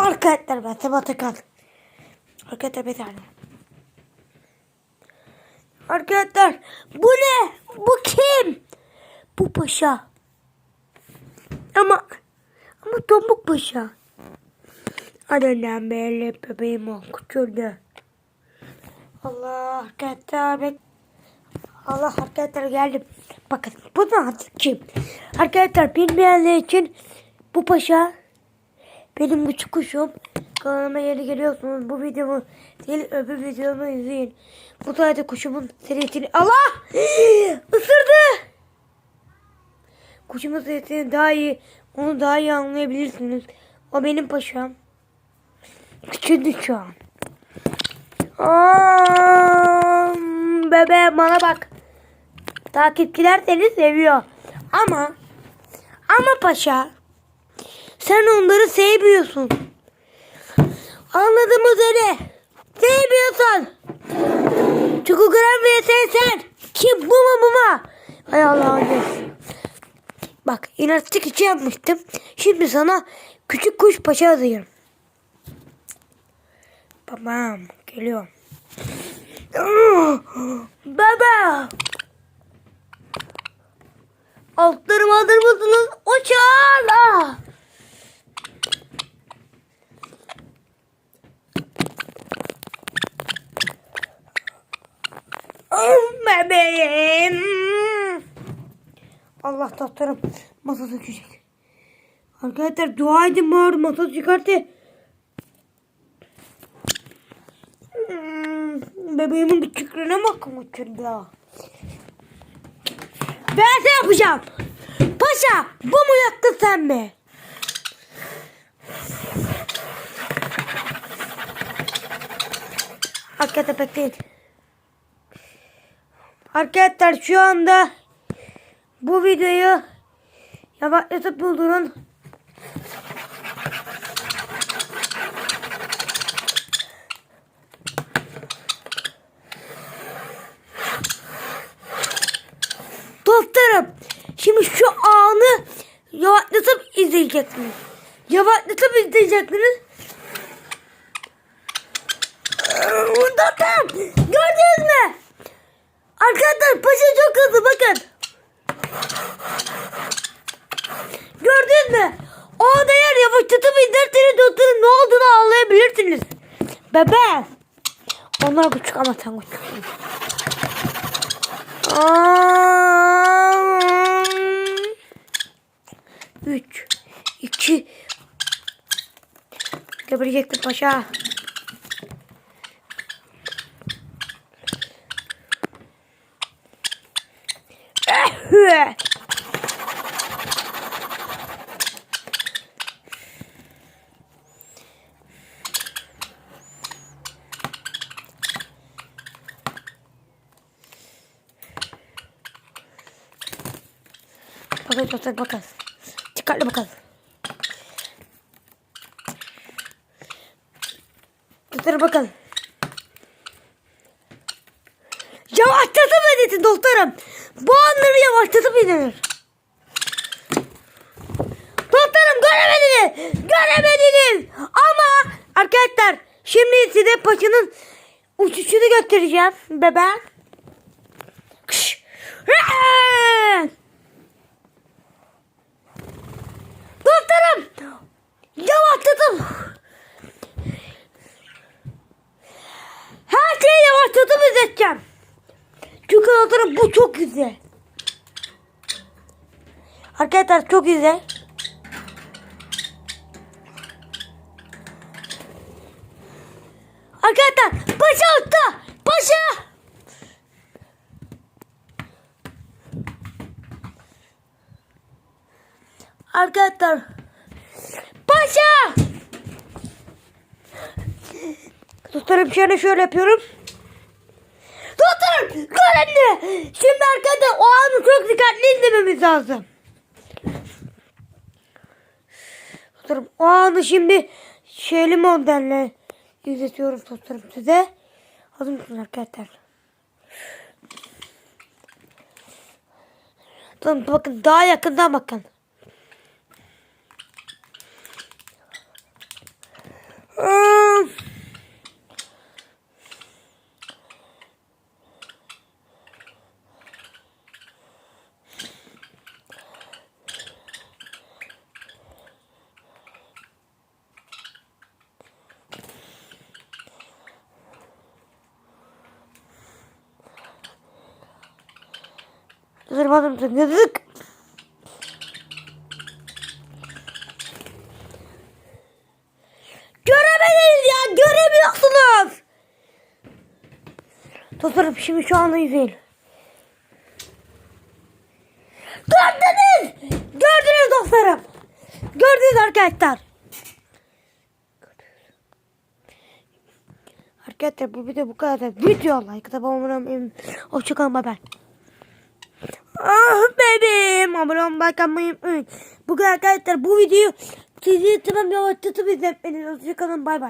Arkadaşlar Sabah Takan. Arkadaşlar bir tane. Arkadaşlar bu ne? Bu kim? Bu paşa. Ama ama Tombuk Paşa. Adından beri bebeğim o küçüldü. Allah arkadaşlar bek Allah arkadaşlar geldim. Bakın bu ne kim? Arkadaşlar bilmeyenler için bu paşa benim küçük kuşum. Kanalıma yeni geliyorsunuz. Bu videomu değil öbür videomu izleyin. Bu sayede kuşumun serisini... Allah! Isırdı! Kuşumun serisini daha iyi, onu daha iyi anlayabilirsiniz. O benim paşam. Küçüldü şu an. Aa, bana bak. Takipçiler seni seviyor. Ama ama paşa sen onları sevmiyorsun. Anladım üzere. Sevmiyorsun. Çünkü gram ve sen sen. Kim bu mu bu mu? Hay Allah'ım. Bak inatçık içi yapmıştım. Şimdi sana küçük kuş paşa yazıyorum. Babam geliyor. Baba. Altlarımı alır mısınız? Uçağla. Bebeğim. Allah tahtlarım masa dökecek. Arkadaşlar dua edin bari masa çıkartı. Hmm, bebeğimin küçüklüğüne bakın uçurdu. Ben ne yapacağım? Paşa bu mu yaktın sen mi? Arkadaşlar bekleyin. Arkadaşlar şu anda bu videoyu yavaşlatıp buldurun. Dostlarım şimdi şu anı yavaşlatıp izleyeceksiniz. Yavaşlatıp izleyeceksiniz. Dostlarım gördünüz mü? Arkadaşlar paşa çok hızlı bakın. Gördünüz mü? O anda eğer yavaşlatıp izlerseniz dostlarım ne olduğunu anlayabilirsiniz. Bebeğim. Onlar küçük ama sen küçüksün. Üç, iki, Geberecektim paşa. Bakın dostlar bakın. Dikkatli bakın. Dostlar bakın. Yavaşlatıp edin dostlarım. Bu anları yavaşlatıp edin. Dostlarım göremediniz. Göremediniz. Ama arkadaşlar şimdi size paçanın uçuşunu göstereceğim. Bebeğim. Kış. İzleteceğim. Çünkü dostlarım bu çok güzel. Arkadaşlar çok güzel. Arkadaşlar paşa usta. Paşa. Arkadaşlar. Paşa. Dostlarım şöyle şöyle yapıyorum. Dostlarım göründü. Şimdi arkadaşlar o anı çok dikkatli izlememiz lazım. Dostlarım o anı şimdi şeyli modelle izletiyorum dostlarım size. Hazır mısınız arkadaşlar? Bakın daha yakından bakın. Tırmadım tıkladık. Göremediniz ya göremiyorsunuz. Dostlarım şimdi şu anda izleyin. Gördünüz. Gördünüz dostlarım. Gördünüz arkadaşlar. Arkadaşlar bu video bu kadar. Video like abone olmayı. Hoşçakalın bye bye. Ah bebeğim. Abone olmayı unutmayın. Bu kadar arkadaşlar bu videoyu sizi tamam yavaş tutup izletmeniz. Hoşçakalın bay bay.